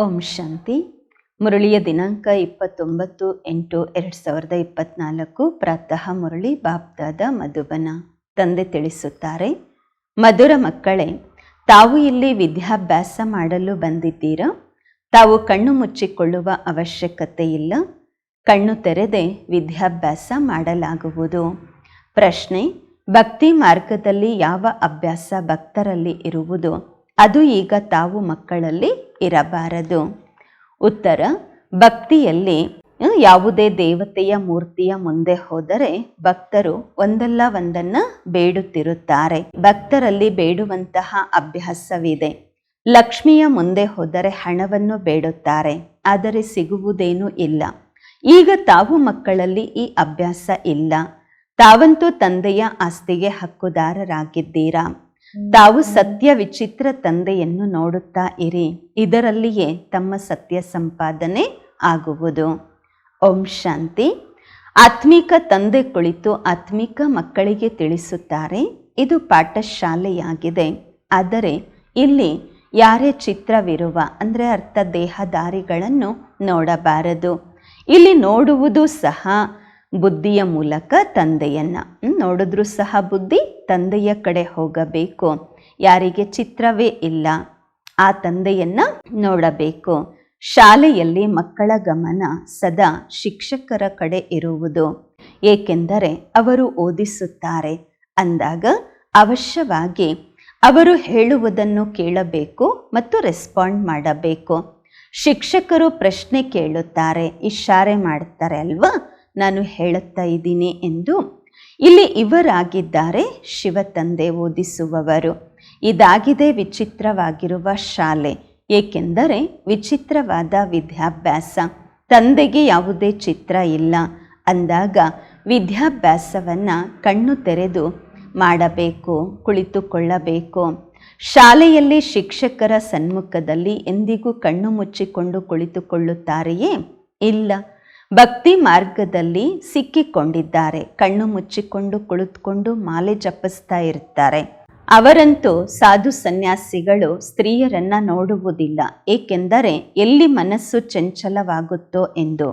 ಓಂ ಶಾಂತಿ. ಮುರಳಿಯ ದಿನಾಂಕ ಇಪ್ಪತ್ತೊಂಬತ್ತು ಎಂಟು ಎರಡು ಸಾವಿರದ ಇಪ್ಪತ್ನಾಲ್ಕು. ಪ್ರಾತಃ ಮುರಳಿ ಬಾಪ್ದಾದ ಮಧುಬನ. ತಂದೆ ತಿಳಿಸುತ್ತಾರೆ, ಮಧುರ ಮಕ್ಕಳೇ, ತಾವು ಇಲ್ಲಿ ವಿದ್ಯಾಭ್ಯಾಸ ಮಾಡಲು ಬಂದಿದ್ದೀರಾ? ತಾವು ಕಣ್ಣು ಮುಚ್ಚಿಕೊಳ್ಳುವ ಅವಶ್ಯಕತೆ ಇಲ್ಲ. ಕಣ್ಣು ತೆರೆದೇ ವಿದ್ಯಾಭ್ಯಾಸ ಮಾಡಲಾಗುವುದು. ಪ್ರಶ್ನೆ, ಭಕ್ತಿ ಮಾರ್ಗದಲ್ಲಿ ಯಾವ ಅಭ್ಯಾಸ ಭಕ್ತರಲ್ಲಿ ಇರುವುದು? ಅದು ಈಗ ತಾವು ಮಕ್ಕಳಲ್ಲಿ ಇರಬಾರದು. ಉತ್ತರ, ಭಕ್ತಿಯಲ್ಲಿ ಯಾವುದೇ ದೇವತೆಯ ಮೂರ್ತಿಯ ಮುಂದೆ ಹೋದರೆ ಭಕ್ತರು ಒಂದಲ್ಲ ಒಂದನ್ನ ಬೇಡುತ್ತಿರುತ್ತಾರೆ. ಭಕ್ತರಲ್ಲಿ ಬೇಡುವಂತಹ ಅಭ್ಯಾಸವಿದೆ. ಲಕ್ಷ್ಮಿಯ ಮುಂದೆ ಹೋದರೆ ಹಣವನ್ನು ಬೇಡುತ್ತಾರೆ, ಆದರೆ ಸಿಗುವುದೇನೂ ಇಲ್ಲ. ಈಗ ತಾವು ಮಕ್ಕಳಲ್ಲಿ ಈ ಅಭ್ಯಾಸ ಇಲ್ಲ. ತಾವಂತೂ ತಂದೆಯ ಆಸ್ತಿಗೆ ಹಕ್ಕುದಾರರಾಗಿದ್ದೀರಾ? ತಾವು ಸತ್ಯ ವಿಚಿತ್ರ ತಂದೆಯನ್ನು ನೋಡುತ್ತಾ ಇರಿ. ಇದರಲ್ಲಿಯೇ ತಮ್ಮ ಸತ್ಯ ಸಂಪಾದನೆ ಆಗುವುದು. ಓಂ ಶಾಂತಿ. ಆತ್ಮಿಕ ತಂದೆ ಕುಳಿತು ಆತ್ಮಿಕ ಮಕ್ಕಳಿಗೆ ತಿಳಿಸುತ್ತಾರೆ. ಇದು ಪಾಠಶಾಲೆಯಾಗಿದೆ. ಆದರೆ ಇಲ್ಲಿ ಯಾರೇ ಚಿತ್ರವಿರುವ, ಅಂದರೆ ಅರ್ಥ ದೇಹದಾರಿಗಳನ್ನು ನೋಡಬಾರದು. ಇಲ್ಲಿ ನೋಡುವುದು ಸಹ ಬುದ್ಧಿಯ ಮೂಲಕ ತಂದೆಯನ್ನ ನೋಡಿದ್ರು ಸಹ ಬುದ್ಧಿ ತಂದೆಯ ಕಡೆ ಹೋಗಬೇಕು. ಯಾರಿಗೆ ಚಿತ್ರವೇ ಇಲ್ಲ, ಆ ತಂದೆಯನ್ನ ನೋಡಬೇಕು. ಶಾಲೆಯಲ್ಲಿ ಮಕ್ಕಳ ಗಮನ ಸದಾ ಶಿಕ್ಷಕರ ಕಡೆ ಇರುವುದು. ಏಕೆಂದರೆ ಅವರು ಓದಿಸುತ್ತಾರೆ. ಅಂದಾಗ ಅವಶ್ಯವಾಗಿ ಅವರು ಹೇಳುವುದನ್ನು ಕೇಳಬೇಕು ಮತ್ತು ರೆಸ್ಪಾಂಡ್ ಮಾಡಬೇಕು. ಶಿಕ್ಷಕರು ಪ್ರಶ್ನೆ ಕೇಳುತ್ತಾರೆ ಇಶಾರೆ ಮಾಡ್ತಾರೆ ಅಲ್ವಾ? ನಾನು ಹೇಳುತ್ತಾ ಇದ್ದೀನಿ ಎಂದು ಇಲ್ಲಿ ಇವರಾಗಿದ್ದಾರೆ ಶಿವ ತಂದೆ ಓದಿಸುವವರು. ಇದಾಗಿದೆ ವಿಚಿತ್ರವಾಗಿರುವ ಶಾಲೆ, ಏಕೆಂದರೆ ವಿಚಿತ್ರವಾದ ವಿದ್ಯಾಭ್ಯಾಸ. ತಂದೆಗೆ ಯಾವುದೇ ಚಿತ್ರ ಇಲ್ಲ. ಅಂದಾಗ ವಿದ್ಯಾಭ್ಯಾಸವನ್ನು ಕಣ್ಣು ತೆರೆದು ಮಾಡಬೇಕು, ಕುಳಿತುಕೊಳ್ಳಬೇಕು. ಶಾಲೆಯಲ್ಲಿ ಶಿಕ್ಷಕರ ಸನ್ಮುಖದಲ್ಲಿ ಎಂದಿಗೂ ಕಣ್ಣು ಮುಚ್ಚಿಕೊಂಡು ಕುಳಿತುಕೊಳ್ಳುತ್ತಾರೆಯೇ? ಇಲ್ಲ. ಭಕ್ತಿ ಮಾರ್ಗದಲ್ಲಿ ಸಿಕ್ಕಿಕೊಂಡಿದ್ದಾರೆ. ಕಣ್ಣು ಮುಚ್ಚಿಕೊಂಡು, ಕುಳಿತುಕೊಂಡು ಮಾಲೆ ಜಪಿಸ್ತಾ ಇರ್ತಾರೆ. ಅವರಂತೂ ಸಾಧು ಸನ್ಯಾಸಿಗಳು ಸ್ತ್ರೀಯರನ್ನ ನೋಡುವುದಿಲ್ಲ. ಏಕೆಂದರೆ ಎಲ್ಲಿ ಮನಸ್ಸು ಚಂಚಲವಾಗುತ್ತೋ ಎಂದು.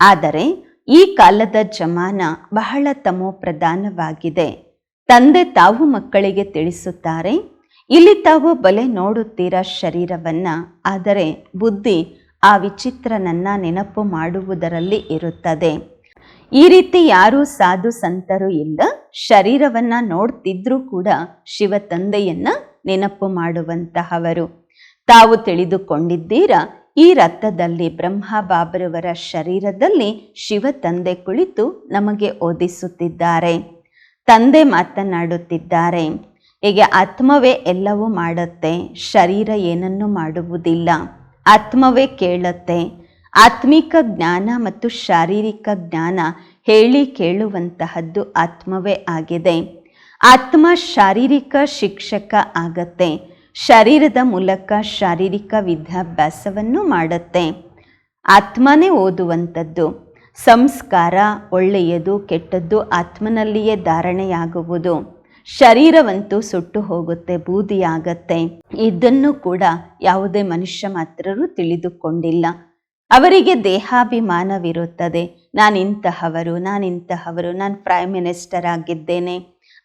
ಆದರೆ ಈ ಕಾಲದ ಜಮಾನ ಬಹಳ ತಮೋ ಪ್ರಧಾನವಾಗಿದೆ ತಂದೆ ತಾವು ಮಕ್ಕಳಿಗೆ ತಿಳಿಸುತ್ತಾರೆ, ಇಲ್ಲಿ ತಾವು ಬಲೆ ನೋಡುತ್ತೀರಾ ಶರೀರವನ್ನ, ಆದರೆ ಬುದ್ಧಿ ಆ ವಿಚಿತ್ರನನ್ನ ನೆನಪು ಮಾಡುವುದರಲ್ಲಿ ಇರುತ್ತದೆ. ಈ ರೀತಿ ಯಾರೂ ಸಾಧು ಸಂತರು ಇಲ್ಲ. ಶರೀರವನ್ನ ನೋಡ್ತಿದ್ರೂ ಕೂಡ ಶಿವ ತಂದೆಯನ್ನ ನೆನಪು ಮಾಡುವಂತಹವರು. ತಾವು ತಿಳಿದುಕೊಂಡಿದ್ದೀರಾ, ಈ ರಥದಲ್ಲಿ ಬ್ರಹ್ಮ ಬಾಬರವರ ಶರೀರದಲ್ಲಿ ಶಿವ ತಂದೆ ಕುಳಿತು ನಮಗೆ ಓದಿಸುತ್ತಿದ್ದಾರೆ. ತಂದೆ ಮಾತನಾಡುತ್ತಿದ್ದಾರೆ, ಹೀಗೆ ಆತ್ಮವೇ ಎಲ್ಲವೂ ಮಾಡುತ್ತೆ, ಶರೀರ ಏನನ್ನೂ ಮಾಡುವುದಿಲ್ಲ. ಆತ್ಮವೇ ಕೇಳುತ್ತೆ. ಆತ್ಮಿಕ ಜ್ಞಾನ ಮತ್ತು ಶಾರೀರಿಕ ಜ್ಞಾನ ಹೇಳಿ ಕೇಳುವಂತಹದ್ದು ಆತ್ಮವೇ ಆಗಿದೆ. ಆತ್ಮ ಶಾರೀರಿಕ ಶಿಕ್ಷಕ ಆಗತ್ತೆ. ಶರೀರದ ಮೂಲಕ ಶಾರೀರಿಕ ವಿದ್ಯಾಭ್ಯಾಸವನ್ನು ಮಾಡುತ್ತೆ. ಆತ್ಮನೇ ಓದುವಂಥದ್ದು ಸಂಸ್ಕಾರ ಒಳ್ಳೆಯದು, ಕೆಟ್ಟದ್ದು ಆತ್ಮನಲ್ಲಿಯೇ ಧಾರಣೆಯಾಗುವುದು. ಶರೀರವಂತೂ ಸುಟ್ಟು ಹೋಗುತ್ತೆ, ಬೂದಿಯಾಗತ್ತೆ. ಇದನ್ನು ಕೂಡ ಯಾವುದೇ ಮನುಷ್ಯ ಮಾತ್ರರು ತಿಳಿದುಕೊಂಡಿಲ್ಲ. ಅವರಿಗೆ ದೇಹಾಭಿಮಾನವಿರುತ್ತದೆ. ನಾನಿಂತಹವರು ನಾನಿಂತಹವರು, ನಾನು ಪ್ರೈಮ್ ಮಿನಿಸ್ಟರ್ ಆಗಿದ್ದೇನೆ,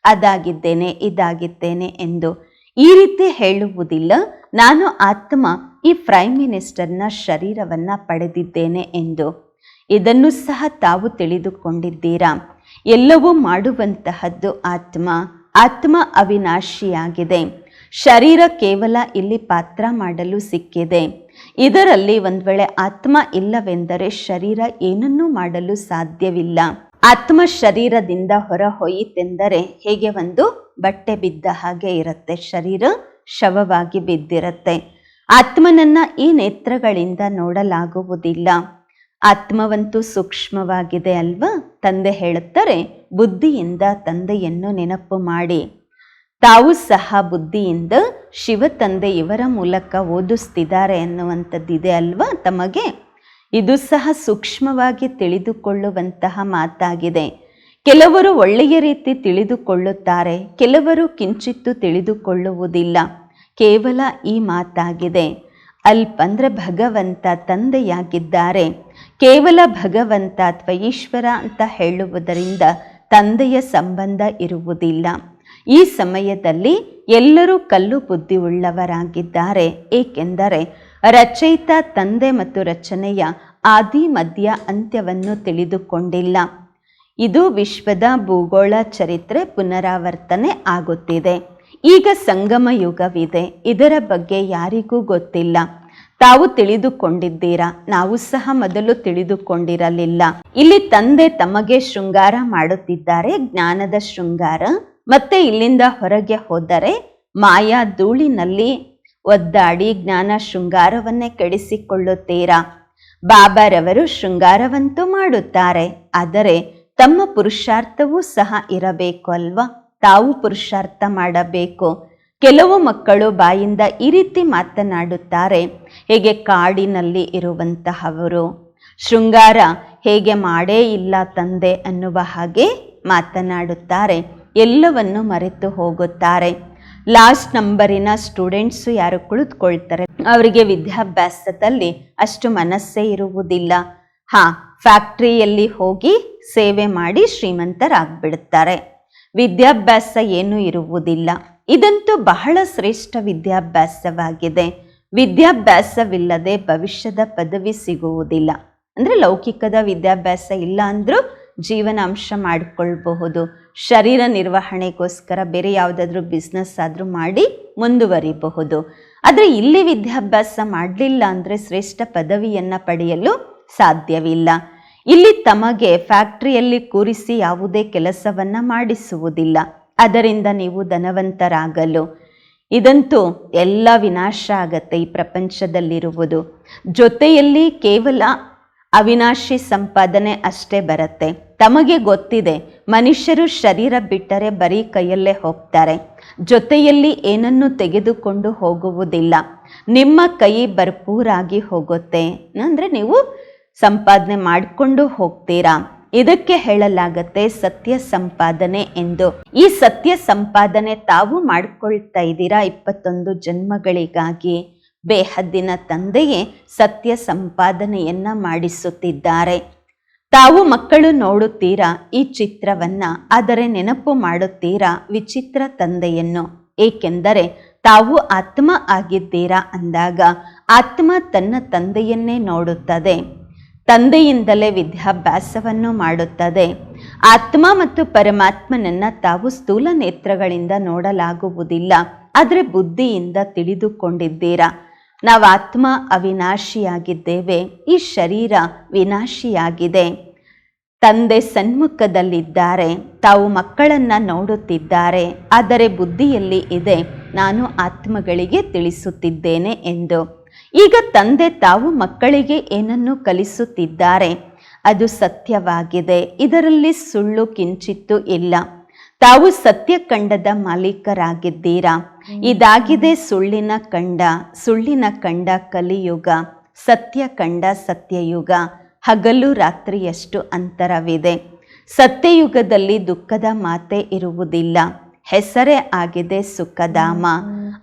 ಅದಾಗಿದ್ದೇನೆ, ಇದಾಗಿದ್ದೇನೆ ಎಂದು ಈ ರೀತಿ ಹೇಳುವುದಿಲ್ಲ. ನಾನು ಆತ್ಮ ಈ ಪ್ರೈಮ್ ಮಿನಿಸ್ಟರ್ನ ಶರೀರವನ್ನ ಪಡೆದಿದ್ದೇನೆ ಎಂದು. ಇದನ್ನು ಸಹ ತಾವು ತಿಳಿದುಕೊಂಡಿದ್ದೀರಾ? ಎಲ್ಲವೂ ಮಾಡುವಂತಹದ್ದು ಆತ್ಮ. ಆತ್ಮ ಅವಿನಾಶಿಯಾಗಿದೆ. ಶರೀರ ಕೇವಲ ಇಲ್ಲಿ ಪಾತ್ರ ಮಾಡಲು ಸಿಕ್ಕಿದೆ. ಇದರಲ್ಲಿ ಒಂದು ವೇಳೆ ಆತ್ಮ ಇಲ್ಲವೆಂದರೆ ಶರೀರ ಏನನ್ನೂ ಮಾಡಲು ಸಾಧ್ಯವಿಲ್ಲ. ಆತ್ಮ ಶರೀರದಿಂದ ಹೊರ ಹೊಯಿತೆಂದರೆ ಹೇಗೆ ಒಂದು ಬಟ್ಟೆ ಬಿದ್ದ ಹಾಗೆ ಇರುತ್ತೆ. ಶರೀರ ಶವವಾಗಿ ಬಿದ್ದಿರುತ್ತೆ. ಆತ್ಮನನ್ನ ಈ ನೇತ್ರಗಳಿಂದ ನೋಡಲಾಗುವುದಿಲ್ಲ. ಆತ್ಮವಂತೂ ಸೂಕ್ಷ್ಮವಾಗಿದೆ ಅಲ್ವಾ? ತಂದೆ ಹೇಳುತ್ತಾರೆ ಬುದ್ಧಿಯಿಂದ ತಂದೆಯನ್ನು ನೆನಪು ಮಾಡಿ. ತಾವು ಸಹ ಬುದ್ಧಿಯಿಂದ ಶಿವ ತಂದೆ ಇವರ ಮೂಲಕ ಓದಿಸ್ತಿದ್ದಾರೆ ಅನ್ನುವಂಥದ್ದಿದೆ ಅಲ್ವಾ ತಮಗೆ? ಇದು ಸಹ ಸೂಕ್ಷ್ಮವಾಗಿ ತಿಳಿದುಕೊಳ್ಳುವಂತಹ ಮಾತಾಗಿದೆ. ಕೆಲವರು ಒಳ್ಳೆಯ ರೀತಿ ತಿಳಿದುಕೊಳ್ಳುತ್ತಾರೆ, ಕೆಲವರು ಕಿಂಚಿತ್ತು ತಿಳಿದುಕೊಳ್ಳುವುದಿಲ್ಲ. ಕೇವಲ ಈ ಮಾತಾಗಿದೆ. ಅಲ್ಪ ಅಂದ್ರೆ ಭಗವಂತ ತಂದೆಯಾಗಿದ್ದಾರೆ. ಕೇವಲ ಭಗವಂತ ಅಥವಾ ಈಶ್ವರ ಅಂತ ಹೇಳುವುದರಿಂದ ತಂದೆಯ ಸಂಬಂಧ ಇರುವುದಿಲ್ಲ. ಈ ಸಮಯದಲ್ಲಿ ಎಲ್ಲರೂ ಕಲ್ಲು ಬುದ್ಧಿ ಉಳ್ಳವರಾಗಿದ್ದಾರೆ ಏಕೆಂದರೆ ರಚಯಿತ ತಂದೆ ಮತ್ತು ರಚನೆಯ ಆದಿ ಮಧ್ಯ ಅಂತ್ಯವನ್ನು ತಿಳಿದುಕೊಂಡಿಲ್ಲ. ಇದು ವಿಶ್ವದ ಭೂಗೋಳ ಚರಿತ್ರೆ ಪುನರಾವರ್ತನೆ ಆಗುತ್ತಿದೆ. ಈಗ ಸಂಗಮ ಯುಗವಿದೆ ಇದರ ಬಗ್ಗೆ ಯಾರಿಗೂ ಗೊತ್ತಿಲ್ಲ. ತಾವು ತಿಳಿದುಕೊಂಡಿದ್ದೀರಾ? ನಾವು ಸಹ ಮೊದಲು ತಿಳಿದುಕೊಂಡಿರಲಿಲ್ಲ. ಇಲ್ಲಿ ತಂದೆ ತಮಗೆ ಶೃಂಗಾರ ಮಾಡುತ್ತಿದ್ದಾರೆ, ಜ್ಞಾನದ ಶೃಂಗಾರ. ಮತ್ತೆ ಇಲ್ಲಿಂದ ಹೊರಗೆ ಹೋದರೆ ಮಾಯಾ ಧೂಳಿನಲ್ಲಿ ಒದ್ದಾಡಿ ಜ್ಞಾನ ಶೃಂಗಾರವನ್ನೇ ಕೆಡಿಸಿಕೊಳ್ಳುತ್ತೀರಾ? ಬಾಬಾರವರು ಶೃಂಗಾರವಂತೂ ಮಾಡುತ್ತಾರೆ, ಆದರೆ ತಮ್ಮ ಪುರುಷಾರ್ಥವೂ ಸಹ ಇರಬೇಕು ಅಲ್ವಾ? ತಾವು ಪುರುಷಾರ್ಥ ಮಾಡಬೇಕು. ಕೆಲವು ಮಕ್ಕಳು ಬಾಯಿಂದ ಈ ರೀತಿ ಮಾತನಾಡುತ್ತಾರೆ ಹೇಗೆ ಕಾಡಿನಲ್ಲಿ ಇರುವಂತಹವರು. ಶೃಂಗಾರ ಹೇಗೆ ಮಾಡೇ ಇಲ್ಲ ತಂದೆ ಅನ್ನುವ ಹಾಗೆ ಮಾತನಾಡುತ್ತಾರೆ. ಎಲ್ಲವನ್ನು ಮರೆತು ಹೋಗುತ್ತಾರೆ. ಲಾಸ್ಟ್ ನಂಬರಿನ ಸ್ಟೂಡೆಂಟ್ಸು ಯಾರು ಕುಳಿತುಕೊಳ್ತಾರೆ. ಅವರಿಗೆ ವಿದ್ಯಾಭ್ಯಾಸದಲ್ಲಿ ಅಷ್ಟು ಮನಸ್ಸೇ ಇರುವುದಿಲ್ಲ. ಹಾ, ಫ್ಯಾಕ್ಟ್ರಿಯಲ್ಲಿ ಹೋಗಿ ಸೇವೆ ಮಾಡಿ ಶ್ರೀಮಂತರಾಗ್ಬಿಡುತ್ತಾರೆ ವಿದ್ಯಾಭ್ಯಾಸ ಏನೂ ಇರುವುದಿಲ್ಲ. ಇದಂತೂ ಬಹಳ ಶ್ರೇಷ್ಠ ವಿದ್ಯಾಭ್ಯಾಸವಾಗಿದೆ. ವಿದ್ಯಾಭ್ಯಾಸವಿಲ್ಲದೆ ಭವಿಷ್ಯದ ಪದವಿ ಸಿಗುವುದಿಲ್ಲ. ಅಂದರೆ ಲೌಕಿಕದ ವಿದ್ಯಾಭ್ಯಾಸ ಇಲ್ಲ ಅಂದರೂ ಜೀವನಾಂಶ ಮಾಡಿಕೊಳ್ಬಹುದು. ಶರೀರ ನಿರ್ವಹಣೆಗೋಸ್ಕರ ಬೇರೆ ಯಾವುದಾದ್ರೂ ಬಿಸ್ನೆಸ್ ಆದರೂ ಮಾಡಿ ಮುಂದುವರಿಬಹುದು. ಆದರೆ ಇಲ್ಲಿ ವಿದ್ಯಾಭ್ಯಾಸ ಮಾಡಲಿಲ್ಲ ಅಂದರೆ ಶ್ರೇಷ್ಠ ಪದವಿಯನ್ನು ಪಡೆಯಲು ಸಾಧ್ಯವಿಲ್ಲ. ಇಲ್ಲಿ ತಮಗೆ ಫ್ಯಾಕ್ಟ್ರಿಯಲ್ಲಿ ಕೂರಿಸಿ ಯಾವುದೇ ಕೆಲಸವನ್ನು ಮಾಡಿಸುವುದಿಲ್ಲ. ಅದರಿಂದ ನೀವು ಧನವಂತರಾಗಲು ಇದಂತೂ ಎಲ್ಲ ವಿನಾಶ ಆಗತ್ತೆ ಈ ಪ್ರಪಂಚದಲ್ಲಿರುವುದು. ಜೊತೆಯಲ್ಲಿ ಕೇವಲ ಅವಿನಾಶಿ ಸಂಪಾದನೆ ಅಷ್ಟೇ ಬರುತ್ತೆ. ತಮಗೆ ಗೊತ್ತಿದೆ, ಮನುಷ್ಯರು ಶರೀರ ಬಿಟ್ಟರೆ ಬರೀ ಕೈಯಲ್ಲೇ ಹೋಗ್ತಾರೆ. ಜೊತೆಯಲ್ಲಿ ಏನನ್ನು ತೆಗೆದುಕೊಂಡು ಹೋಗುವುದಿಲ್ಲ. ನಿಮ್ಮ ಕೈ ಭರ್ಪೂರಾಗಿ ಹೋಗುತ್ತೆ. ಅಂದರೆ ನೀವು ಸಂಪಾದನೆ ಮಾಡಿಕೊಂಡು ಹೋಗ್ತೀರಾ? ಇದಕ್ಕೆ ಹೇಳಲಾಗತ್ತೆ ಸತ್ಯ ಸಂಪಾದನೆ ಎಂದು. ಈ ಸತ್ಯ ಸಂಪಾದನೆ ತಾವು ಮಾಡಿಕೊಳ್ತಾ ಇದ್ದೀರಾ ಇಪ್ಪತ್ತೊಂದು ಜನ್ಮಗಳಿಗಾಗಿ? ಬೇಹದ್ದಿನ ತಂದೆಯೇ ಸತ್ಯ ಸಂಪಾದನೆಯನ್ನ ಮಾಡಿಸುತ್ತಿದ್ದಾರೆ. ತಾವು ಮಕ್ಕಳು ನೋಡುತ್ತೀರಾ ಈ ಚಿತ್ರವನ್ನ? ಆದರೆ ನೆನಪು ಮಾಡುತ್ತೀರಾ ವಿಚಿತ್ರ ತಂದೆಯನ್ನು? ಏಕೆಂದರೆ ತಾವು ಆತ್ಮ ಆಗಿದ್ದೀರಾ ಅಂದಾಗ ಆತ್ಮ ತನ್ನ ತಂದೆಯನ್ನೇ ನೋಡುತ್ತದೆ. ತಂದೆಯಿಂದಲೇ ವಿದ್ಯಾಭ್ಯಾಸವನ್ನು ಮಾಡುತ್ತದೆ. ಆತ್ಮ ಮತ್ತು ಪರಮಾತ್ಮನನ್ನ ತಾವು ಸ್ಥೂಲ ನೇತ್ರಗಳಿಂದ ನೋಡಲಾಗುವುದಿಲ್ಲ. ಆದರೆ ಬುದ್ಧಿಯಿಂದ ತಿಳಿದುಕೊಂಡಿದ್ದೀರಾ? ನಾವು ಆತ್ಮ ಅವಿನಾಶಿಯಾಗಿದ್ದೇವೆ. ಈ ಶರೀರ ವಿನಾಶಿಯಾಗಿದೆ. ತಂದೆ ಸನ್ಮುಖದಲ್ಲಿದ್ದಾರೆ. ತಾವು ಮಕ್ಕಳನ್ನ ನೋಡುತ್ತಿದ್ದಾರೆ. ಆದರೆ ಬುದ್ಧಿಯಲ್ಲಿ ಇದೆ. ನಾನು ಆತ್ಮಗಳಿಗೆ ತಿಳಿಸುತ್ತಿದ್ದೇನೆ ಎಂದು. ಈಗ ತಂದೆ ತಾವು ಮಕ್ಕಳಿಗೆ ಏನನ್ನು ಕಲಿಸುತ್ತಿದ್ದಾರೆ? ಅದು ಸತ್ಯವಾಗಿದೆ. ಇದರಲ್ಲಿ ಸುಳ್ಳು ಕಿಂಚಿತ್ತು ಇಲ್ಲ. ತಾವು ಸತ್ಯ ಕಂಡದ ಮಾಲೀಕರಾಗಿದ್ದೀರಾ? ಇದಾಗಿದೆ ಸುಳ್ಳಿನ ಕಂಡ ಸುಳ್ಳಿನ ಕಂಡ ಕಲಿಯುಗ ಸತ್ಯ ಕಂಡ ಸತ್ಯಯುಗ. ಹಗಲು ರಾತ್ರಿಯಷ್ಟು ಅಂತರವಿದೆ. ಸತ್ಯಯುಗದಲ್ಲಿ ದುಃಖದ ಮಾತೆ ಇರುವುದಿಲ್ಲ. ಹೆಸರೇ ಆಗಿದೆ ಸುಖಧಾಮ.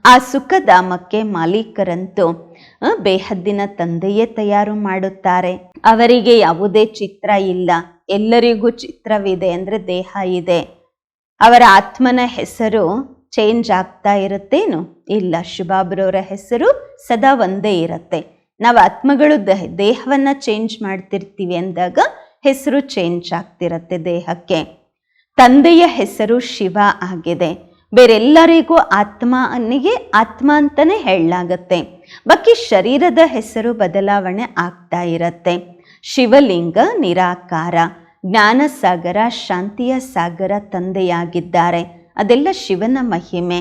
ಆ ಸುಖಧಾಮಕ್ಕೆ ಮಾಲೀಕರಂತೂ ಬೇಹದ್ದಿನ ತಂದೆಯೇ ತಯಾರು ಮಾಡುತ್ತಾರೆ. ಅವರಿಗೆ ಯಾವುದೇ ಚಿತ್ರ ಇಲ್ಲ. ಎಲ್ಲರಿಗೂ ಚಿತ್ರವಿದೆ ಅಂದರೆ ದೇಹ ಇದೆ. ಅವರ ಆತ್ಮನ ಹೆಸರು ಚೇಂಜ್ ಆಗ್ತಾ ಇರುತ್ತೇನು? ಇಲ್ಲ. ಶುಭಾಬ್ರವರ ಹೆಸರು ಸದಾ ಒಂದೇ ಇರುತ್ತೆ. ನಾವು ಆತ್ಮಗಳು ದೇಹವನ್ನು ಚೇಂಜ್ ಮಾಡ್ತಿರ್ತೀವಿ ಅಂದಾಗ ಹೆಸರು ಚೇಂಜ್ ಆಗ್ತಿರತ್ತೆ ದೇಹಕ್ಕೆ. ತಂದೆಯ ಹೆಸರು ಶಿವ ಆಗಿದೆ. ಬೇರೆಲ್ಲರಿಗೂ ಆತ್ಮನಿಗೆ ಆತ್ಮ ಅಂತಲೇ ಹೇಳಲಾಗತ್ತೆ. ಬಾಕಿ ಶರೀರದ ಹೆಸರು ಬದಲಾವಣೆ ಆಗ್ತಾ ಇರತ್ತೆ. ಶಿವಲಿಂಗ ನಿರಾಕಾರ, ಜ್ಞಾನ ಸಾಗರ, ಶಾಂತಿಯ ಸಾಗರ ತಂದೆಯಾಗಿದ್ದಾರೆ. ಅದೆಲ್ಲ ಶಿವನ ಮಹಿಮೆ.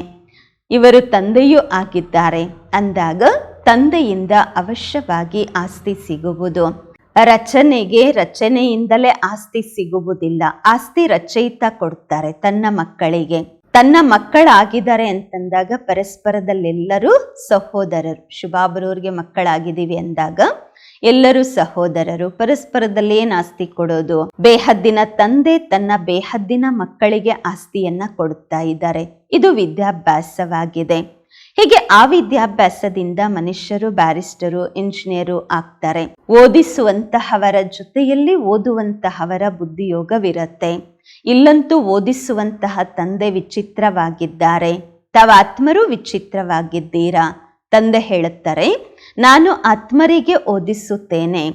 ಇವರು ತಂದೆಯೂ ಆಗಿದ್ದಾರೆ. ಅಂದಾಗ ತಂದೆಯಿಂದ ಅವಶ್ಯವಾಗಿ ಆಸ್ತಿ ಸಿಗುವುದು. ರಚನೆಗೆ, ರಚನೆಯಿಂದಲೇ ಆಸ್ತಿ ಸಿಗುವುದಿಲ್ಲ. ಆಸ್ತಿ ರಚಯಿತ ಕೊಡ್ತಾರೆ ತನ್ನ ಮಕ್ಕಳಿಗೆ. ತನ್ನ ಮಕ್ಕಳಾಗಿದ್ದಾರೆ ಅಂತಂದಾಗ ಪರಸ್ಪರದಲ್ಲೆಲ್ಲರೂ ಸಹೋದರರು. ಶುಭಾಬರವ್ರಿಗೆ ಮಕ್ಕಳಾಗಿದ್ದೀವಿ ಅಂದಾಗ ಎಲ್ಲರೂ ಸಹೋದರರು. ಪರಸ್ಪರದಲ್ಲಿ ಏನು ಆಸ್ತಿ ಕೊಡೋದು? ಬೇಹದ್ದಿನ ತಂದೆ ತನ್ನ ಬೇಹದ್ದಿನ ಮಕ್ಕಳಿಗೆ ಆಸ್ತಿಯನ್ನ ಕೊಡುತ್ತಾ ಇದ್ದಾರೆ. ಇದು ವಿದ್ಯಾಭ್ಯಾಸವಾಗಿದೆ. ಹೀಗೆ ಆ ವಿದ್ಯಾಭ್ಯಾಸದಿಂದ ಮನುಷ್ಯರು, ಬ್ಯಾರಿಸ್ಟರು, ಇಂಜಿನಿಯರು ಆಗ್ತಾರೆ. ಓದಿಸುವಂತಹವರ ಜೊತೆಯಲ್ಲಿ ಓದುವಂತಹವರ ಬುದ್ಧಿಯೋಗವಿರತ್ತೆ. ಇಲ್ಲಂತೂ ಓದಿಸುವಂತಹ ತಂದೆ ವಿಚಿತ್ರವಾಗಿದ್ದಾರೆ. ತಾವು ಆತ್ಮರು ವಿಚಿತ್ರವಾಗಿದ್ದೀರಾ? ತಂದೆ ಹೇಳುತ್ತಾರೆ, ನಾನು ಆತ್ಮರಿಗೆ ಓದಿಸುತ್ತೇನೆ.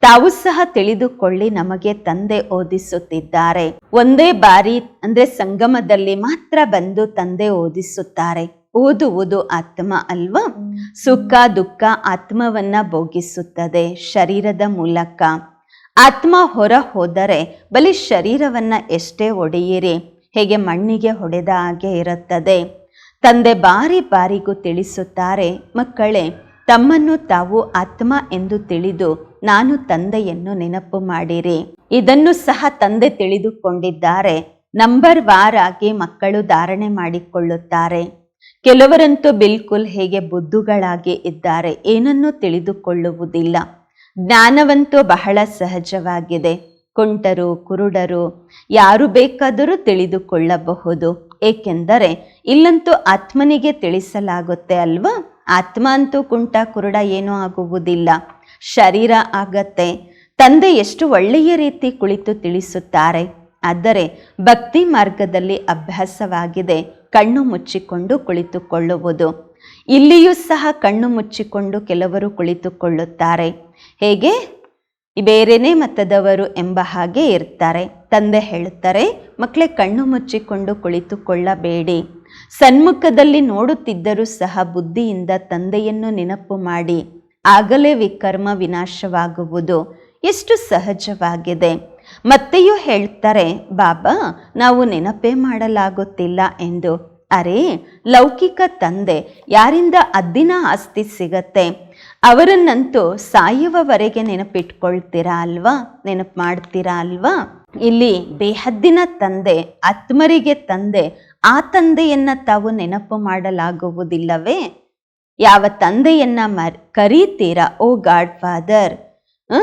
ತಾವು ಸಹ ತಿಳಿದುಕೊಳ್ಳಿ ನಮಗೆ ತಂದೆ ಓದಿಸುತ್ತಿದ್ದಾರೆ. ಒಂದೇ ಬಾರಿ, ಅಂದ್ರೆ ಸಂಗಮದಲ್ಲಿ ಮಾತ್ರ ಬಂದು ತಂದೆ ಓದಿಸುತ್ತಾರೆ. ಓದುವುದು ಆತ್ಮ ಅಲ್ವಾ? ಸುಖ, ದುಃಖ ಆತ್ಮವನ್ನ ಭೋಗಿಸುತ್ತದೆ ಶರೀರದ ಮೂಲಕ. ಆತ್ಮ ಹೊರ ಹೋದರೆ ಬಲಿ ಶರೀರವನ್ನ ಎಷ್ಟೇ ಒಡೆಯಿರಿ, ಹೇಗೆ ಮಣ್ಣಿಗೆ ಹೊಡೆದ ಹಾಗೆ ಇರುತ್ತದೆ. ತಂದೆ ಬಾರಿ ಬಾರಿಗೂ ತಿಳಿಸುತ್ತಾರೆ, ಮಕ್ಕಳೇ, ತಮ್ಮನ್ನು ತಾವು ಆತ್ಮ ಎಂದು ತಿಳಿದು ನಾನು ತಂದೆಯನ್ನು ನೆನಪು ಮಾಡಿರಿ. ಇದನ್ನು ಸಹ ತಂದೆ ತಿಳಿದುಕೊಂಡಿದ್ದಾರೆ. ನಂಬರ್ ವಾರ್ ಆಗಿ ಮಕ್ಕಳು ಧಾರಣೆ ಮಾಡಿಕೊಳ್ಳುತ್ತಾರೆ. ಕೆಲವರಂತೂ ಬಿಲ್ಕುಲ್ ಹೇಗೆ ಬುದ್ಧುಗಳಾಗಿ ಇದ್ದಾರೆ ಏನನ್ನೂ ತಿಳಿದುಕೊಳ್ಳುವುದಿಲ್ಲ. ಜ್ಞಾನವಂತೂ ಬಹಳ ಸಹಜವಾಗಿದೆ. ಕುಂಟರು, ಕುರುಡರು ಯಾರು ಬೇಕಾದರೂ ತಿಳಿದುಕೊಳ್ಳಬಹುದು. ಏಕೆಂದರೆ ಇಲ್ಲಂತೂ ಆತ್ಮನಿಗೆ ತಿಳಿಸಲಾಗುತ್ತೆ ಅಲ್ವಾ? ಆತ್ಮ ಅಂತೂ ಕುಂಟ, ಕುರುಡ ಏನೂ ಆಗುವುದಿಲ್ಲ. ಶರೀರ ಆಗತ್ತೆ. ತಂದೆ ಎಷ್ಟು ಒಳ್ಳೆಯ ರೀತಿ ಕುಳಿತು ತಿಳಿಸುತ್ತಾರೆ. ಆದರೆ ಭಕ್ತಿ ಮಾರ್ಗದಲ್ಲಿ ಅಭ್ಯಾಸವಾಗಿದೆ. ಕಣ್ಣು ಮುಚ್ಚಿಕೊಂಡು ಕುಳಿತುಕೊಳ್ಳುವುದು. ಇಲ್ಲಿಯೂ ಸಹ ಕಣ್ಣು ಮುಚ್ಚಿಕೊಂಡು ಕೆಲವರು ಕುಳಿತುಕೊಳ್ಳುತ್ತಾರೆ. ಹೇಗೆ? ಬೇರೆನೇ ಮತದವರು ಎಂಬ ಹಾಗೆ ಇರ್ತಾರೆ. ತಂದೆ ಹೇಳುತ್ತಾರೆ, ಮಕ್ಕಳೇ, ಕಣ್ಣು ಮುಚ್ಚಿಕೊಂಡು ಕುಳಿತುಕೊಳ್ಳಬೇಡಿ. ಸನ್ಮುಖದಲ್ಲಿ ನೋಡುತ್ತಿದ್ದರೂ ಸಹ ಬುದ್ಧಿಯಿಂದ ತಂದೆಯನ್ನು ನೆನಪು ಮಾಡಿ. ಆಗಲೇ ವಿಕರ್ಮ ವಿನಾಶವಾಗುವುದು. ಎಷ್ಟು ಸಹಜವಾಗಿದೆ. ಮತ್ತೆಯೂ ಹೇಳ್ತಾರೆ, ಬಾಬಾ, ನಾವು ನೆನಪೇ ಮಾಡಲಾಗುತ್ತಿಲ್ಲ ಎಂದು. ಅರೆ, ಲೌಕಿಕ ತಂದೆ ಯಾರಿಂದ ಅದ್ದಿನ ಆಸ್ತಿ ಸಿಗತ್ತೆ? ಅವರನ್ನಂತೂ ಸಾಯುವವರೆಗೆ ನೆನಪಿಟ್ಕೊಳ್ತೀರಾ ಅಲ್ವಾ? ನೆನಪು ಮಾಡ್ತೀರಾ ಅಲ್ವಾ? ಇಲ್ಲಿ ಬೇಹದ್ದಿನ ತಂದೆ, ಆತ್ಮರಿಗೆ ತಂದೆ, ಆ ತಂದೆಯನ್ನ ತಾವು ನೆನಪು ಮಾಡಲಾಗುವುದಿಲ್ಲವೇ? ಯಾವ ತಂದೆಯನ್ನ ಮರ್, ಕರೀತೀರಾ, ಓ ಗಾಡ್ ಫಾದರ್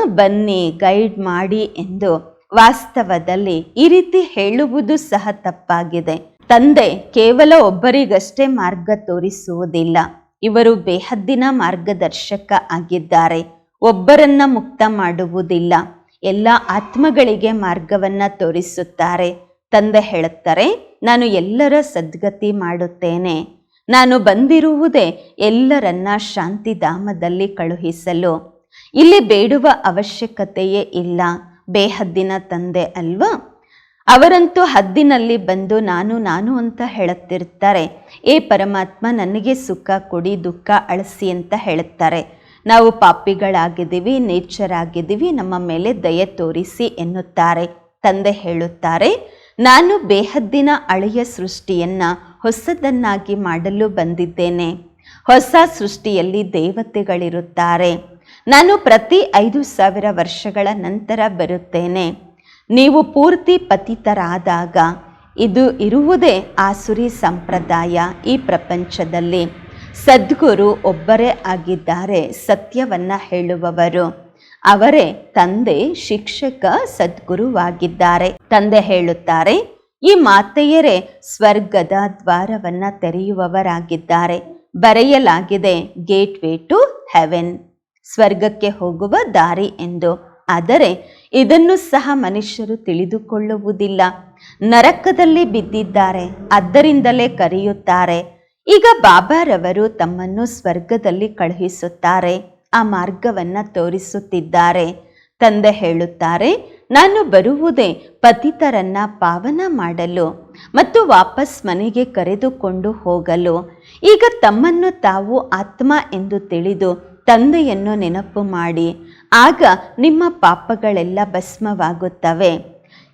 ಬನ್ನಿ, ಗೈಡ್ ಮಾಡಿ ಎಂದು. ವಾಸ್ತವದಲ್ಲಿ ಈ ರೀತಿ ಹೇಳುವುದು ಸಹ ತಪ್ಪಾಗಿದೆ. ತಂದೆ ಕೇವಲ ಒಬ್ಬರಿಗಷ್ಟೇ ಮಾರ್ಗ ತೋರಿಸುವುದಿಲ್ಲ. ಇವರು ಬೇಹದ್ದಿನ ಮಾರ್ಗದರ್ಶಕ ಆಗಿದ್ದಾರೆ. ಒಬ್ಬರನ್ನ ಮುಕ್ತ ಮಾಡುವುದಿಲ್ಲ. ಎಲ್ಲ ಆತ್ಮಗಳಿಗೆ ಮಾರ್ಗವನ್ನ ತೋರಿಸುತ್ತಾರೆ. ತಂದೆ ಹೇಳುತ್ತಾರೆ, ನಾನು ಎಲ್ಲರ ಸದ್ಗತಿ ಮಾಡುತ್ತೇನೆ. ನಾನು ಬಂದಿರುವುದೇ ಎಲ್ಲರನ್ನ ಶಾಂತಿಧಾಮದಲ್ಲಿ ಕಳುಹಿಸಲು. ಇಲ್ಲಿ ಬೇಡುವ ಅವಶ್ಯಕತೆಯೇ ಇಲ್ಲ. ಬೇಹದ್ದಿನ ತಂದೆ ಅಲ್ವಾ? ಅವರಂತೂ ಹದ್ದಿನಲ್ಲಿ ಬಂದು ನಾನು ನಾನು ಅಂತ ಹೇಳುತ್ತಿರ್ತಾರೆ. ಏ ಪರಮಾತ್ಮ, ನನಗೆ ಸುಖ ಕೊಡಿ, ದುಃಖ ಅಳಿಸಿ ಅಂತ ಹೇಳುತ್ತಾರೆ. ನಾವು ಪಾಪಿಗಳಾಗಿದ್ದೀವಿ ನೇಚರ್ ಆಗಿದ್ದೀವಿ ನಮ್ಮ ಮೇಲೆ ದಯೆ ತೋರಿಸಿ ಎನ್ನುತ್ತಾರೆ. ತಂದೆ ಹೇಳುತ್ತಾರೆ, ನಾನು ಬೇಹದ್ದಿನ ಅಳೆಯ ಸೃಷ್ಟಿಯನ್ನ ಹೊಸದನ್ನಾಗಿ ಮಾಡಲು ಬಂದಿದ್ದೇನೆ. ಹೊಸ ಸೃಷ್ಟಿಯಲ್ಲಿ ದೇವತೆಗಳಿರುತ್ತಾರೆ. ನಾನು ಪ್ರತಿ ಐದು ಸಾವಿರ ವರ್ಷಗಳ ನಂತರ ಬರುತ್ತೇನೆ. ನೀವು ಪೂರ್ತಿ ಪತಿತರಾದಾಗ ಇದು ಇರುವುದೇ ಆಸುರಿ ಸಂಪ್ರದಾಯ ಈ ಪ್ರಪಂಚದಲ್ಲಿ. ಸದ್ಗುರು ಒಬ್ಬರೇ ಆಗಿದ್ದಾರೆ ಸತ್ಯವನ್ನು ಹೇಳುವವರು. ಅವರೇ ತಂದೆ, ಶಿಕ್ಷಕ, ಸದ್ಗುರುವಾಗಿದ್ದಾರೆ. ತಂದೆ ಹೇಳುತ್ತಾರೆ, ಈ ಮಾತೆಯರೇ ಸ್ವರ್ಗದ ದ್ವಾರವನ್ನು ತೆರೆಯುವವರಾಗಿದ್ದಾರೆ. ಬರೆಯಲಾಗಿದೆ ಗೇಟ್ ವೇ ಟು ಹೆವೆನ್. ಸ್ವರ್ಗಕ್ಕೆ ಹೋಗುವ ದಾರಿ ಎಂದು. ಆದರೆ ಇದನ್ನು ಸಹ ಮನುಷ್ಯರು ತಿಳಿದುಕೊಳ್ಳುವುದಿಲ್ಲ. ನರಕದಲ್ಲಿ ಬಿದ್ದಿದ್ದಾರೆ, ಅದರಿಂದಲೇ ಕರೆಯುತ್ತಾರೆ. ಈಗ ಬಾಬಾರವರು ತಮ್ಮನ್ನು ಸ್ವರ್ಗದಲ್ಲಿ ಕಳುಹಿಸುತ್ತಾರೆ, ಆ ಮಾರ್ಗವನ್ನ ತೋರಿಸುತ್ತಿದ್ದಾರೆ. ತಂದೆ ಹೇಳುತ್ತಾರೆ, ನಾನು ಬರುವುದೇ ಪತಿತರನ್ನ ಪಾವನ ಮಾಡಲು ಮತ್ತು ವಾಪಸ್ ಮನೆಗೆ ಕರೆದುಕೊಂಡು ಹೋಗಲು. ಈಗ ತಮ್ಮನ್ನು ತಾವು ಆತ್ಮ ಎಂದು ತಿಳಿದು ತಂದೆಯನ್ನು ನೆನಪು ಮಾಡಿ. ಆಗ ನಿಮ್ಮ ಪಾಪಗಳೆಲ್ಲ ಭಸ್ಮವಾಗುತ್ತವೆ.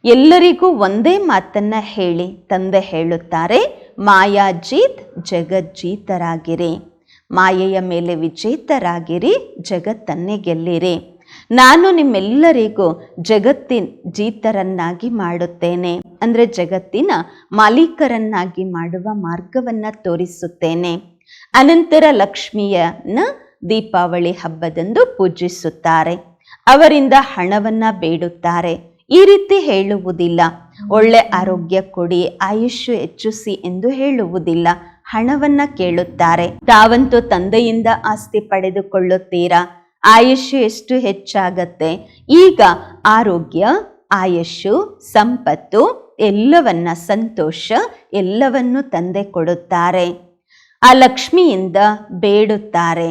ಎಲ್ಲರಿಗೂ ಒಂದೇ ಮಾತನ್ನು ಹೇಳಿ ತಂದೆ ಹೇಳುತ್ತಾರೆ, ಮಾಯಾಜೀತ್ ಜಗಜ್ಜೀತರಾಗಿರಿ. ಮಾಯೆಯ ಮೇಲೆ ವಿಜೇತರಾಗಿರಿ, ಜಗತ್ತನ್ನೇ ಗೆಲ್ಲಿರಿ. ನಾನು ನಿಮ್ಮೆಲ್ಲರಿಗೂ ಜಗತ್ತಿನ ಜೀತರನ್ನಾಗಿ ಮಾಡುತ್ತೇನೆ. ಅಂದರೆ ಜಗತ್ತಿನ ಮಾಲೀಕರನ್ನಾಗಿ ಮಾಡುವ ಮಾರ್ಗವನ್ನು ತೋರಿಸುತ್ತೇನೆ. ಅನಂತರ ಲಕ್ಷ್ಮಿಯನ್ನ ದೀಪಾವಳಿ ಹಬ್ಬದಂದು ಪೂಜಿಸುತ್ತಾರೆ. ಅವರಿಂದ ಹಣವನ್ನ ಬೇಡುತ್ತಾರೆ. ಈ ರೀತಿ ಹೇಳುವುದಿಲ್ಲ. ಒಳ್ಳೆ ಆರೋಗ್ಯ ಕೊಡಿ, ಆಯುಷ್ಯ ಹೆಚ್ಚಿಸಿ ಎಂದು ಹೇಳುವುದಿಲ್ಲ. ಹಣವನ್ನ ಕೇಳುತ್ತಾರೆ. ತಾವಂತೂ ತಂದೆಯಿಂದ ಆಸ್ತಿ ಪಡೆದುಕೊಳ್ಳುತ್ತೀರಾ? ಆಯುಷ್ಯ ಎಷ್ಟು ಹೆಚ್ಚಾಗತ್ತೆ? ಈಗ ಆರೋಗ್ಯ ಆಯುಷು ಸಂಪತ್ತು ಎಲ್ಲವನ್ನ ಸಂತೋಷ ಎಲ್ಲವನ್ನು ತಂದೆ ಕೊಡುತ್ತಾರೆ. ಆ ಲಕ್ಷ್ಮಿಯಿಂದ ಬೇಡುತ್ತಾರೆ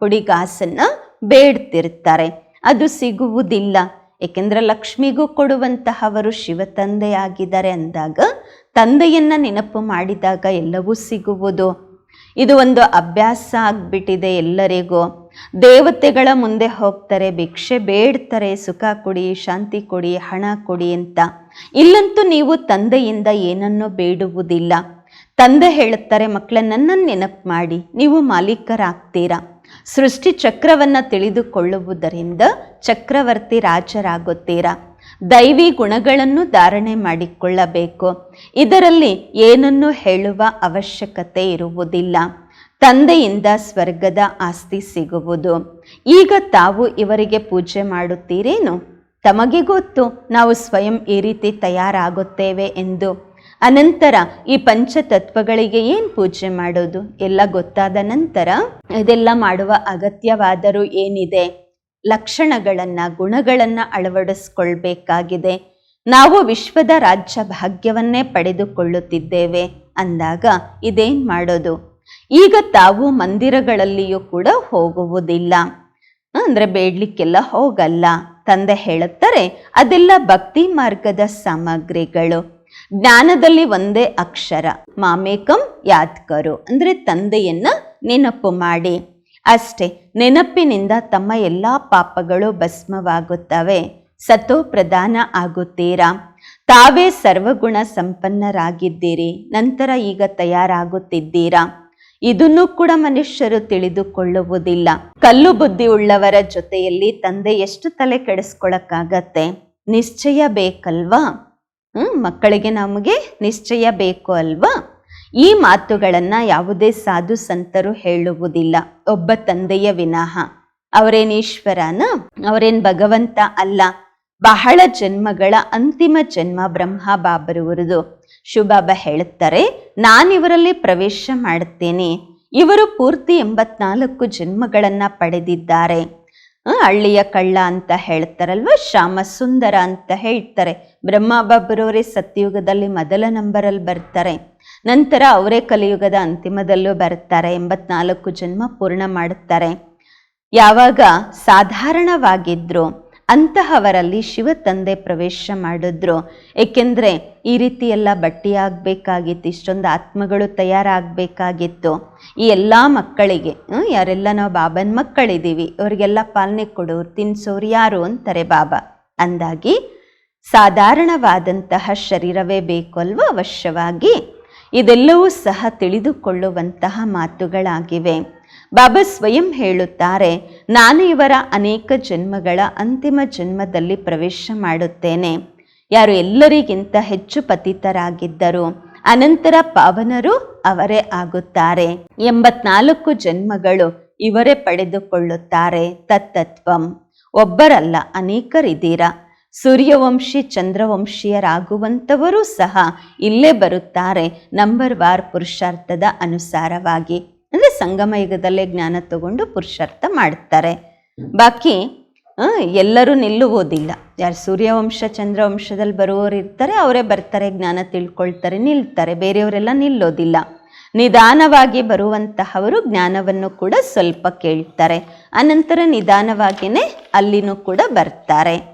ಹುಡಿಗಾಸನ್ನ ಬೇಡ್ತಿರ್ತಾರೆ. ಅದು ಸಿಗುವುದಿಲ್ಲ. ಏಕೆಂದರೆ ಲಕ್ಷ್ಮಿಗೂ ಕೊಡುವಂತಹವರು ಶಿವ ತಂದೆಯಾಗಿದ್ದಾರೆ ಅಂದಾಗ ತಂದೆಯನ್ನ ನೆನಪು ಮಾಡಿದಾಗ ಎಲ್ಲವೂ ಸಿಗುವುದು. ಇದು ಒಂದು ಅಭ್ಯಾಸ ಆಗ್ಬಿಟ್ಟಿದೆ ಎಲ್ಲರಿಗೂ. ದೇವತೆಗಳ ಮುಂದೆ ಹೋಗ್ತಾರೆ, ಭಿಕ್ಷೆ ಬೇಡ್ತಾರೆ, ಸುಖ ಕೊಡಿ, ಶಾಂತಿ ಕೊಡಿ, ಹಣ ಕೊಡಿ ಅಂತ. ಇಲ್ಲಂತೂ ನೀವು ತಂದೆಯಿಂದ ಏನನ್ನೂ ಬೇಡುವುದಿಲ್ಲ. ತಂದೆ ಹೇಳುತ್ತಾರೆ ಮಕ್ಕಳ ನನ್ನನ್ನು ನೆನಪು ಮಾಡಿ, ನೀವು ಮಾಲೀಕರಾಗ್ತೀರಾ? ಸೃಷ್ಟಿ ಚಕ್ರವನ್ನು ತಿಳಿದುಕೊಳ್ಳುವುದರಿಂದ ಚಕ್ರವರ್ತಿ ರಾಜರಾಗುತ್ತೀರಾ? ದೈವಿ ಗುಣಗಳನ್ನು ಧಾರಣೆ ಮಾಡಿಕೊಳ್ಳಬೇಕು. ಇದರಲ್ಲಿ ಏನನ್ನು ಹೇಳುವ ಅವಶ್ಯಕತೆ ಇರುವುದಿಲ್ಲ. ತಂದೆಯಿಂದ ಸ್ವರ್ಗದ ಆಸ್ತಿ ಸಿಗುವುದು. ಈಗ ತಾವು ಇವರಿಗೆ ಪೂಜೆ ಮಾಡುತ್ತೀರೇನು? ತಮಗೆ ಗೊತ್ತು, ನಾವು ಸ್ವಯಂ ಈ ರೀತಿ ತಯಾರಾಗುತ್ತೇವೆ ಎಂದು. ಅನಂತರ ಈ ಪಂಚತತ್ವಗಳಿಗೆ ಏನು ಪೂಜೆ ಮಾಡೋದು? ಎಲ್ಲ ಗೊತ್ತಾದ ನಂತರ ಇದೆಲ್ಲ ಮಾಡುವ ಅಗತ್ಯವಾದರೂ ಏನಿದೆ? ಲಕ್ಷಣಗಳನ್ನು, ಗುಣಗಳನ್ನು ಅಳವಡಿಸ್ಕೊಳ್ಬೇಕಾಗಿದೆ. ನಾವು ವಿಶ್ವದ ರಾಜ್ಯ ಭಾಗ್ಯವನ್ನೇ ಪಡೆದುಕೊಳ್ಳುತ್ತಿದ್ದೇವೆ ಅಂದಾಗ ಇದೇನು ಮಾಡೋದು? ಈಗ ತಾವು ಮಂದಿರಗಳಲ್ಲಿಯೂ ಕೂಡ ಹೋಗುವುದಿಲ್ಲ. ಅಂದ್ರೆ ಬೇಡ್ಲಿಕ್ಕೆಲ್ಲ ಹೋಗಲ್ಲ. ತಂದೆ ಹೇಳುತ್ತಾರೆ, ಅದೆಲ್ಲ ಭಕ್ತಿ ಮಾರ್ಗದ ಸಾಮಗ್ರಿಗಳು. ಜ್ಞಾನದಲ್ಲಿ ಒಂದೇ ಅಕ್ಷರ. ಮಾಮೇಕಂ ಯಾದ್ಕರು. ಅಂದರೆ ತಂದೆಯನ್ನ ನೆನಪು ಮಾಡಿ. ಅಷ್ಟೇ, ನೆನಪಿನಿಂದ ತಮ್ಮ ಎಲ್ಲ ಪಾಪಗಳು ಭಸ್ಮವಾಗುತ್ತವೆ. ಸತೋ ಪ್ರಧಾನ ಆಗುತ್ತೀರಾ? ತಾವೇ ಸರ್ವಗುಣ ಸಂಪನ್ನರಾಗಿದ್ದೀರಿ. ನಂತರ ಈಗ ತಯಾರಾಗುತ್ತಿದ್ದೀರಾ? ಇದನ್ನು ಕೂಡ ಮನುಷ್ಯರು ತಿಳಿದುಕೊಳ್ಳುವುದಿಲ್ಲ. ಕಲ್ಲು ಬುದ್ಧಿ ಉಳ್ಳವರ ಜೊತೆಯಲ್ಲಿ ತಂದೆ ಎಷ್ಟು ತಲೆ ಕೆಡಿಸ್ಕೊಳಕ್ಕಾಗತ್ತೆ? ನಿಶ್ಚಯ ಬೇಕಲ್ವಾ? ಮಕ್ಕಳಿಗೆ ನಮಗೆ ನಿಶ್ಚಯ ಬೇಕು ಅಲ್ವಾ? ಈ ಮಾತುಗಳನ್ನು ಯಾವುದೇ ಸಾಧು ಸಂತರು ಹೇಳುವುದಿಲ್ಲ. ಒಬ್ಬ ತಂದೆಯ ವಿನಃ ಅವರೇನ್ ಈಶ್ವರನ ಅವರೇನ್ ಭಗವಂತ ಅಲ್ಲ. ಬಹಳ ಜನ್ಮಗಳ ಅಂತಿಮ ಜನ್ಮ ಬ್ರಹ್ಮ ಬಾಬರುವರದು ಶುಭಾಬ ಹೇಳುತ್ತಾರೆ ನಾನಿವರಲ್ಲಿ ಪ್ರವೇಶ ಮಾಡುತ್ತೇನೆ ಇವರು ಪೂರ್ತಿ ಎಂಬತ್ನಾಲ್ಕು ಜನ್ಮಗಳನ್ನು ಪಡೆದಿದ್ದಾರೆ. ಹಳ್ಳಿಯ ಕಳ್ಳ ಅಂತ ಹೇಳ್ತಾರಲ್ವ ಶ್ಯಾಮ ಸುಂದರ ಅಂತ ಹೇಳ್ತಾರೆ. ಬ್ರಹ್ಮ ಬಬ್ಬರವರೇ ಸತ್ಯಯುಗದಲ್ಲಿ ಮೊದಲ ನಂಬರಲ್ಲಿ ಬರ್ತಾರೆ. ನಂತರ ಅವರೇ ಕಲಿಯುಗದ ಅಂತಿಮದಲ್ಲೂ ಬರ್ತಾರೆ. ಎಂಬತ್ನಾಲ್ಕು ಜನ್ಮ ಪೂರ್ಣ ಮಾಡುತ್ತಾರೆ. ಯಾವಾಗ ಸಾಧಾರಣವಾಗಿದ್ರು ಅಂತಹವರಲ್ಲಿ ಶಿವ ತಂದೆ ಪ್ರವೇಶ ಮಾಡಿದ್ರು. ಏಕೆಂದರೆ ಈ ರೀತಿ ಎಲ್ಲ ಬಟ್ಟಿಯಾಗಬೇಕಾಗಿತ್ತು, ಇಷ್ಟೊಂದು ಆತ್ಮಗಳು ತಯಾರಾಗಬೇಕಾಗಿತ್ತು. ಈ ಎಲ್ಲ ಮಕ್ಕಳಿಗೆ ಯಾರೆಲ್ಲ ನಾವು ಬಾಬನ ಮಕ್ಕಳಿದ್ದೀವಿ, ಅವರಿಗೆಲ್ಲ ಪಾಲನೆ ಕೊಡೋರು ತಿನ್ಸೋರು ಯಾರು ಅಂತಾರೆ ಬಾಬಾ. ಅಂದಾಗಿ ಸಾಧಾರಣವಾದಂತಹ ಶರೀರವೇ ಬೇಕು ಅವಶ್ಯವಾಗಿ? ಇದೆಲ್ಲವೂ ಸಹ ತಿಳಿದುಕೊಳ್ಳುವಂತಹ ಮಾತುಗಳಾಗಿವೆ. ಬಾಬಾ ಸ್ವಯಂ ಹೇಳುತ್ತಾರೆ, ನಾನು ಇವರ ಅನೇಕ ಜನ್ಮಗಳ ಅಂತಿಮ ಜನ್ಮದಲ್ಲಿ ಪ್ರವೇಶ ಮಾಡುತ್ತೇನೆ. ಯಾರು ಎಲ್ಲರಿಗಿಂತ ಹೆಚ್ಚು ಪತಿತರಾಗಿದ್ದರು ಅನಂತರ ಪಾವನರು ಅವರೇ ಆಗುತ್ತಾರೆ. ಎಂಬತ್ನಾಲ್ಕು ಜನ್ಮಗಳು ಇವರೇ ಪಡೆದುಕೊಳ್ಳುತ್ತಾರೆ ತತ್ತತ್ವಂ. ಒಬ್ಬರಲ್ಲ, ಅನೇಕರಿದ್ದೀರಾ? ಸೂರ್ಯವಂಶಿ, ಚಂದ್ರವಂಶೀಯರಾಗುವಂಥವರೂ ಸಹ ಇಲ್ಲೇ ಬರುತ್ತಾರೆ ನಂಬರ್ ವಾರ್ ಪುರುಷಾರ್ಥದ ಅನುಸಾರವಾಗಿ. ಅಂದರೆ ಸಂಗಮ ಯುಗದಲ್ಲೇ ಜ್ಞಾನ ತಗೊಂಡು ಪುರುಷಾರ್ಥ ಮಾಡ್ತಾರೆ. ಬಾಕಿ ಎಲ್ಲರೂ ನಿಲ್ಲುವುದಿಲ್ಲ. ಯಾರು ಸೂರ್ಯವಂಶ, ಚಂದ್ರವಂಶದಲ್ಲಿ ಬರುವವರು ಇರ್ತಾರೆ, ಅವರೇ ಬರ್ತಾರೆ, ಜ್ಞಾನ ತಿಳ್ಕೊಳ್ತಾರೆ, ನಿಲ್ತಾರೆ. ಬೇರೆಯವರೆಲ್ಲ ನಿಲ್ಲೋದಿಲ್ಲ. ನಿಧಾನವಾಗಿ ಬರುವಂತಹವರು ಜ್ಞಾನವನ್ನು ಕೂಡ ಸ್ವಲ್ಪ ಕೇಳ್ತಾರೆ. ಅನಂತರ ನಿಧಾನವಾಗಿಯೇ ಅಲ್ಲಿನೂ ಕೂಡ ಬರ್ತಾರೆ.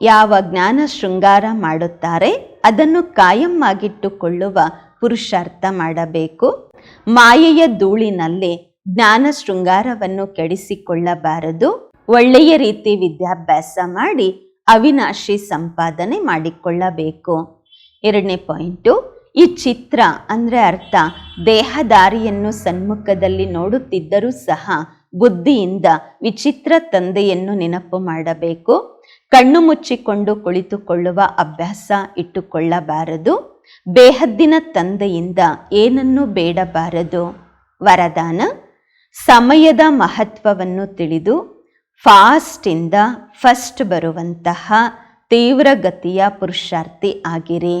ಯಾವ ಜ್ಞಾನ ಶೃಂಗಾರ ಮಾಡುತ್ತಾರೆ, ಅದನ್ನು ಕಾಯಂ ಆಗಿಟ್ಟುಕೊಳ್ಳುವ ಪುರುಷಾರ್ಥ ಮಾಡಬೇಕು. ಮಾಯೆಯ ಧೂಳಿನಲ್ಲಿ ಜ್ಞಾನ ಶೃಂಗಾರವನ್ನು ಕೆಡಿಸಿಕೊಳ್ಳಬಾರದು. ಒಳ್ಳೆಯ ರೀತಿ ವಿದ್ಯಾಭ್ಯಾಸ ಮಾಡಿ ಅವಿನಾಶಿ ಸಂಪಾದನೆ ಮಾಡಿಕೊಳ್ಳಬೇಕು. ಎರಡನೇ ಪಾಯಿಂಟು, ಈ ಚಿತ್ರ ಅಂದರೆ ಅರ್ಥ ದೇಹದಾರಿಯನ್ನು ಸನ್ಮುಖದಲ್ಲಿ ನೋಡುತ್ತಿದ್ದರೂ ಸಹ ಬುದ್ಧಿಯಿಂದ ವಿಚಿತ್ರ ತಂದೆಯನ್ನು ನೆನಪು ಮಾಡಬೇಕು. ಕಣ್ಣು ಮುಚ್ಚಿಕೊಂಡು ಕುಳಿತುಕೊಳ್ಳುವ ಅಭ್ಯಾಸ ಇಟ್ಟುಕೊಳ್ಳಬಾರದು. ಬೇಹದ್ದಿನ ತಂದೆಯಿಂದ ಏನನ್ನು ಬೇಡಬಾರದು. ವರದಾನ, ಸಮಯದ ಮಹತ್ವವನ್ನು ತಿಳಿದು ಫಾಸ್ಟಿಂದ ಫಸ್ಟ್ ಬರುವಂತಹ ತೀವ್ರಗತಿಯ ಪುರುಷಾರ್ಥಿ ಆಗಿರಿ.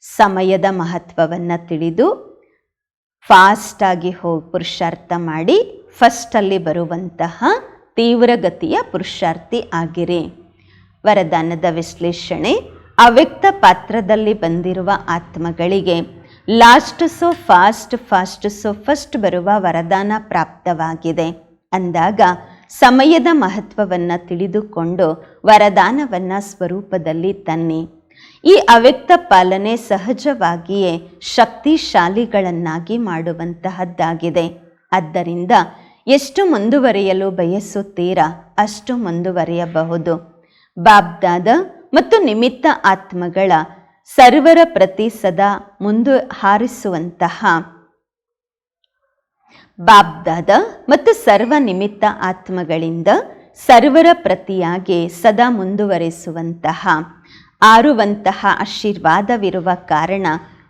ಸಮಯದ ಮಹತ್ವವನ್ನು ತಿಳಿದು ಫಾಸ್ಟಾಗಿ ಹೋಗಿ ಪುರುಷಾರ್ಥ ಮಾಡಿ ಫಸ್ಟಲ್ಲಿ ಬರುವಂತಹ ತೀವ್ರಗತಿಯ ಪುರುಷಾರ್ಥಿ ಆಗಿರಿ. ವರದಾನದ ವಿಶ್ಲೇಷಣೆ, ಅವ್ಯಕ್ತ ಪಾತ್ರದಲ್ಲಿ ಬಂದಿರುವ ಆತ್ಮಗಳಿಗೆ. Last so fast fast so first ಬರುವ ವರದಾನ ಪ್ರಾಪ್ತವಾಗಿದೆ. ಅಂದಾಗ, ಸಮಯದ ಮಹತ್ವವನ್ನು ತಿಳಿದುಕೊಂಡು ವರದಾನವನ್ನು ಸ್ವರೂಪದಲ್ಲಿ ತನ್ನಿ. ಈ ಅವ್ಯಕ್ತ ಪಾಲನೆ ಸಹಜವಾಗಿಯೇ ಶಕ್ತಿಶಾಲಿಗಳನ್ನಾಗಿ ಮಾಡುವಂತಹದ್ದಾಗಿದೆ. ಆದ್ದರಿಂದ ಎಷ್ಟು ಮುಂದುವರಿಯಲು ಬಯಸುತ್ತೀರಾ? ಅಷ್ಟು ಮುಂದುವರಿಯಬಹುದು. ಬಾಬ್ದಾದ ಮತ್ತು ನಿಮಿತ್ತ ಆತ್ಮಗಳ ಸರ್ವರ ಪ್ರತಿ ಸದಾ ಮುಂದು ಹಾರಿಸುವಂತಹ ಬಾಬ್ದಾದ ಮತ್ತು ಸರ್ವ ನಿಮಿತ್ತ ಆತ್ಮಗಳಿಂದ ಸರ್ವರ ಪ್ರತಿಯಾಗಿ ಸದಾ ಮುಂದುವರಿಸುವಂತಹ, ಆರುವಂತಹ ಆಶೀರ್ವಾದವಿರುವ ಕಾರಣ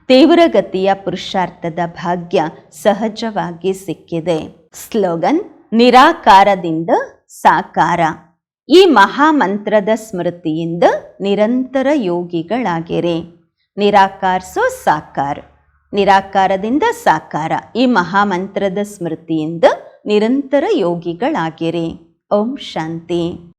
ತೀವ್ರಗತಿಯ ಪುರುಷಾರ್ಥದ ಭಾಗ್ಯ ಸಹಜವಾಗಿ ಸಿಕ್ಕಿದೆ. ಸ್ಲೋಗನ್, ನಿರಾಕಾರದಿಂದ ಸಾಕಾರ. ಈ ಮಹಾಮಂತ್ರದ ಸ್ಮೃತಿಯಿಂದ ನಿರಂತರ ಯೋಗಿಗಳಾಗಿರಿ. ನಿರಾಕಾರ್ಸೋ ಸಾಕಾರ. ನಿರಾಕಾರದಿಂದ ಸಾಕಾರ. ಈ ಮಹಾಮಂತ್ರದ ಸ್ಮೃತಿಯಿಂದ ನಿರಂತರ ಯೋಗಿಗಳಾಗಿರಿ. ಓಂ ಶಾಂತಿ.